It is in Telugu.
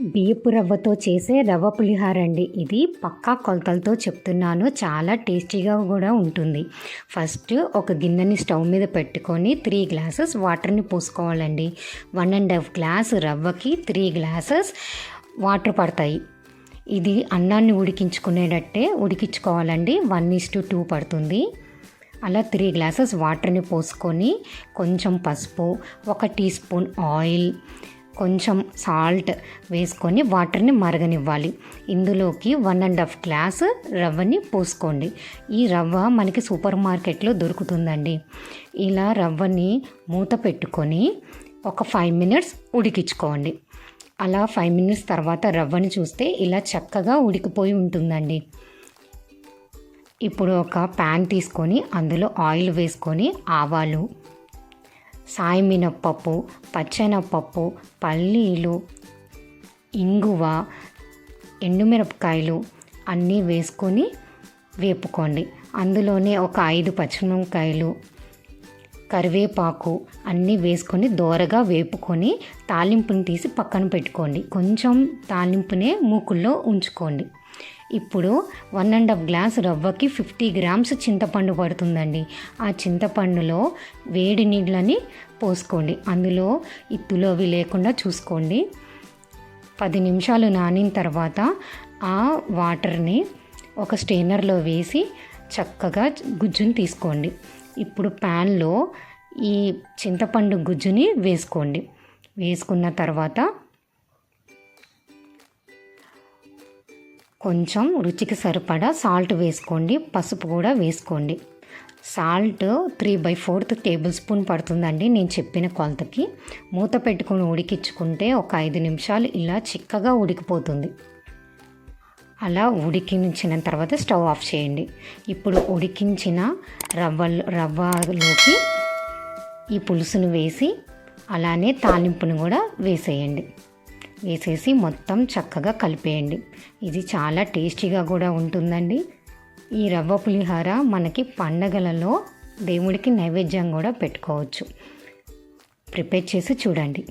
బియ్యపు రవ్వతో చేసే రవ్వ పులిహార అండి. ఇది పక్కా కొలతలతో చెప్తున్నాను. చాలా టేస్టీగా కూడా ఉంటుంది. ఫస్ట్ ఒక గిన్నెని స్టవ్ మీద పెట్టుకొని త్రీ గ్లాసెస్ వాటర్ని పోసుకోవాలండి. వన్ అండ్ హాఫ్ గ్లాస్ రవ్వకి త్రీ గ్లాసెస్ వాటర్ పడతాయి. ఇది అన్నాన్ని ఉడికించుకునేటట్టే ఉడికించుకోవాలండి. వన్ ఇస్ టు టూ పడుతుంది. అలా త్రీ గ్లాసెస్ వాటర్ని పోసుకొని కొంచెం పసుపు ఒక టీ స్పూన్ ఆయిల్ కొంచెం సాల్ట్ వేసుకొని వాటర్ని మరగనివ్వాలి. ఇందులోకి వన్ అండ్ హాఫ్ గ్లాస్ రవ్వని పోసుకోండి. ఈ రవ్వ మనకి సూపర్ మార్కెట్లో దొరుకుతుందండి. ఇలా రవ్వని మూత పెట్టుకొని ఒక ఫైవ్ మినిట్స్ ఉడికించుకోండి. అలా ఫైవ్ మినిట్స్ తర్వాత రవ్వని చూస్తే ఇలా చక్కగా ఉడికిపోయి ఉంటుందండి. ఇప్పుడు ఒక ప్యాన్ తీసుకొని అందులో ఆయిల్ వేసుకొని ఆవాలు సాయి మినప్పప్పు పచ్చెనపప్పు పల్లీలు ఇంగువ ఎండుమిరపకాయలు అన్నీ వేసుకొని వేపుకోండి. అందులోనే ఒక ఐదు పచ్చిమిరపకాయలు కరివేపాకు అన్నీ వేసుకొని దోరగా వేపుకొని తాలింపుని తీసి పక్కన పెట్టుకోండి. కొంచెం తాలింపునే మూకుల్లో ఉంచుకోండి. ఇప్పుడు వన్ అండ్ హాఫ్ గ్లాస్ రవ్వకి ఫిఫ్టీ గ్రామ్స్ చింతపండు పడుతుందండి. ఆ చింతపండులో వేడి నీళ్ళని పోసుకోండి. అందులో ఇత్తులోవి లేకుండా చూసుకోండి. పది నిమిషాలు నానిన తర్వాత ఆ వాటర్ని ఒక స్టెయినర్లో వేసి చక్కగా గుజ్జుని తీసుకోండి. ఇప్పుడు ప్యాన్లో ఈ చింతపండు గుజ్జుని వేసుకోండి. వేసుకున్న తర్వాత కొంచెం రుచికి సరిపడా సాల్ట్ వేసుకోండి పసుపు కూడా వేసుకోండి. Salt three by fourth tablespoon పడుతుందండి నేను చెప్పిన కొలతకి. మూత పెట్టుకొని ఉడికించుకుంటే ఒక ఐదు నిమిషాలు ఇలా చిక్కగా ఉడికిపోతుంది. అలా ఉడికించిన తర్వాత స్టవ్ ఆఫ్ చేయండి. ఇప్పుడు ఉడికించిన రవ్వ రవ్వలోకి ఈ పులుసును వేసి అలానే తాలింపును కూడా వేసేయండి. వేసేసి మొత్తం చక్కగా కలిపేయండి. ఇది చాలా టేస్టీగా కూడా ఉంటుందండి. ఈ రవ్వ పులిహార మనకి పండగలలో దేవుడికి నైవేద్యం కూడా పెట్టుకోవచ్చు. ప్రిపేర్ చేసి చూడండి.